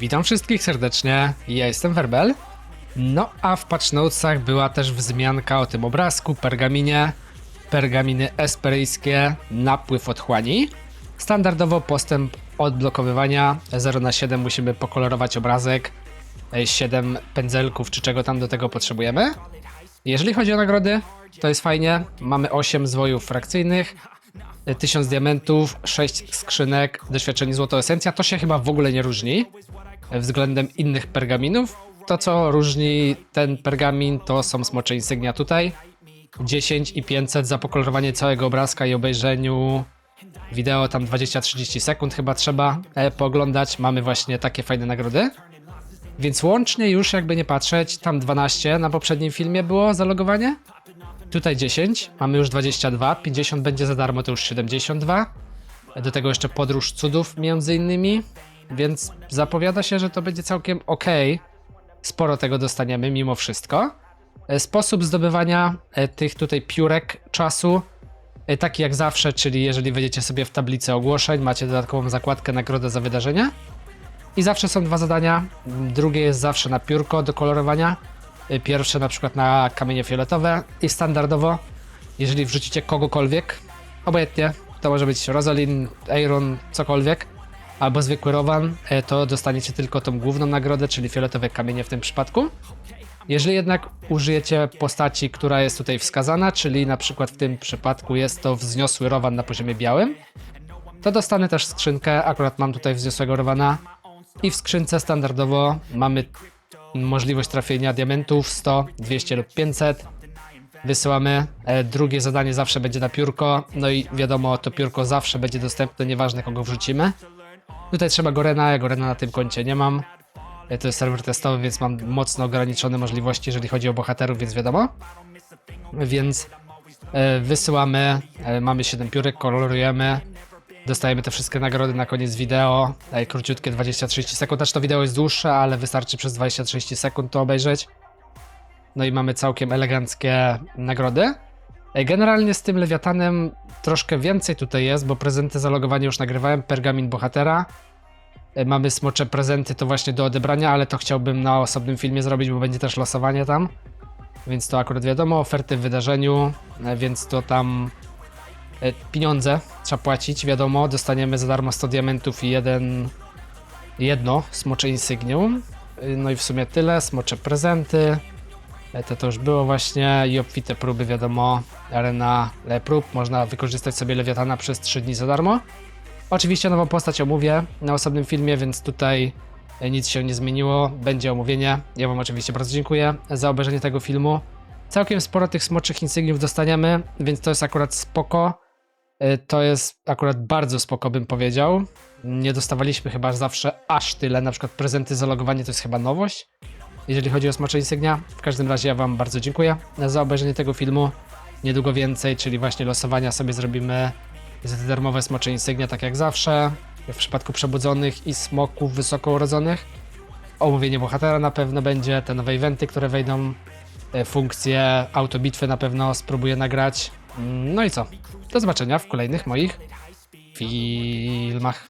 Witam wszystkich serdecznie, ja jestem Werbel. No a w patch notesach była też wzmianka o tym obrazku, pergaminie, pergaminy esperyjskie, napływ otchłani. Standardowo postęp odblokowywania. 0 na 7 musimy pokolorować obrazek, 7 pędzelków czy czego tam do tego potrzebujemy. Jeżeli chodzi o nagrody, to jest fajnie, mamy 8 zwojów frakcyjnych, 1000 diamentów, 6 skrzynek, doświadczenie złoto esencja, to się chyba w ogóle nie różni względem innych pergaminów. To co różni ten pergamin to są smocze insygnia tutaj. 10 i 500 za pokolorowanie całego obrazka i obejrzeniu wideo tam 20-30 sekund chyba trzeba e, pooglądać. Mamy właśnie takie fajne nagrody. Więc łącznie już jakby nie patrzeć, tam 12 na poprzednim filmie było zalogowanie. Tutaj 10, mamy już 22, 50 będzie za darmo, to już 72. Do tego jeszcze podróż cudów między innymi, więc zapowiada się, że to będzie całkiem ok. Sporo tego dostaniemy mimo wszystko. E, Sposób zdobywania e, tych tutaj piórek czasu, e, taki jak zawsze, czyli jeżeli wejdziecie sobie w tablicę ogłoszeń, macie dodatkową zakładkę nagrodę za wydarzenia. I zawsze są dwa zadania. Drugie jest zawsze na piórko do kolorowania. Pierwsze na przykład na kamienie fioletowe i standardowo, jeżeli wrzucicie kogokolwiek, obojętnie, to może być Rosalind, Aaron, cokolwiek, albo zwykły Rowan, y, to dostaniecie tylko tą główną nagrodę, czyli fioletowe kamienie w tym przypadku. Jeżeli jednak użyjecie postaci, która jest tutaj wskazana, czyli na przykład w tym przypadku jest to wzniosły Rowan na poziomie białym, to dostanę też skrzynkę, akurat mam tutaj wzniosłego Rowana i w skrzynce standardowo mamy możliwość trafienia diamentów 100, 200 lub 500. Wysyłamy. E, Drugie zadanie zawsze będzie na piórko. No i wiadomo, to piórko zawsze będzie dostępne, nieważne kogo wrzucimy. Tutaj trzeba Gorena, ja Gorena na tym koncie nie mam. E, To jest serwer testowy, więc mam mocno ograniczone możliwości, jeżeli chodzi o bohaterów, więc wiadomo. Więc e, wysyłamy, e, mamy 7 piórek, kolorujemy. Dostajemy te wszystkie nagrody na koniec wideo. Daj króciutkie 20-30 sekund. Znaczy to wideo jest dłuższe, ale wystarczy przez 20-30 sekund to obejrzeć. No i mamy całkiem eleganckie nagrody. Generalnie z tym lewiatanem troszkę więcej tutaj jest, bo prezenty zalogowanie już nagrywałem, pergamin bohatera. E, Mamy smocze prezenty to właśnie do odebrania, ale to chciałbym na osobnym filmie zrobić, bo będzie też losowanie tam. Więc to akurat wiadomo, oferty w wydarzeniu, e, więc to tam e, pieniądze trzeba płacić, wiadomo, dostaniemy za darmo 100 diamentów i jeden, jedno smocze insygnium. No i w sumie tyle, smocze prezenty, to to już było właśnie i obfite próby, wiadomo, arena e, prób, można wykorzystać sobie lewiatana przez 3 dni za darmo. Oczywiście nową postać omówię na osobnym filmie, więc tutaj e, nic się nie zmieniło, będzie omówienie. Ja wam oczywiście bardzo dziękuję za obejrzenie tego filmu. Całkiem sporo tych smoczych insygniów dostaniemy, więc to jest akurat spoko. E, To jest akurat bardzo spoko, bym powiedział. Nie dostawaliśmy chyba zawsze aż tyle. Na przykład prezenty zalogowanie to jest chyba nowość, jeżeli chodzi o smocze insygnia. W każdym razie ja Wam bardzo dziękuję za obejrzenie tego filmu. Niedługo więcej, czyli właśnie losowania sobie zrobimy za te darmowe smocze insygnia, tak jak zawsze. W przypadku przebudzonych i smoków wysoko urodzonych. Omówienie bohatera na pewno będzie, te nowe eventy, które wejdą, e, funkcje autobitwy na pewno spróbuję nagrać. Mm, No i co? Do zobaczenia w kolejnych moich filmach.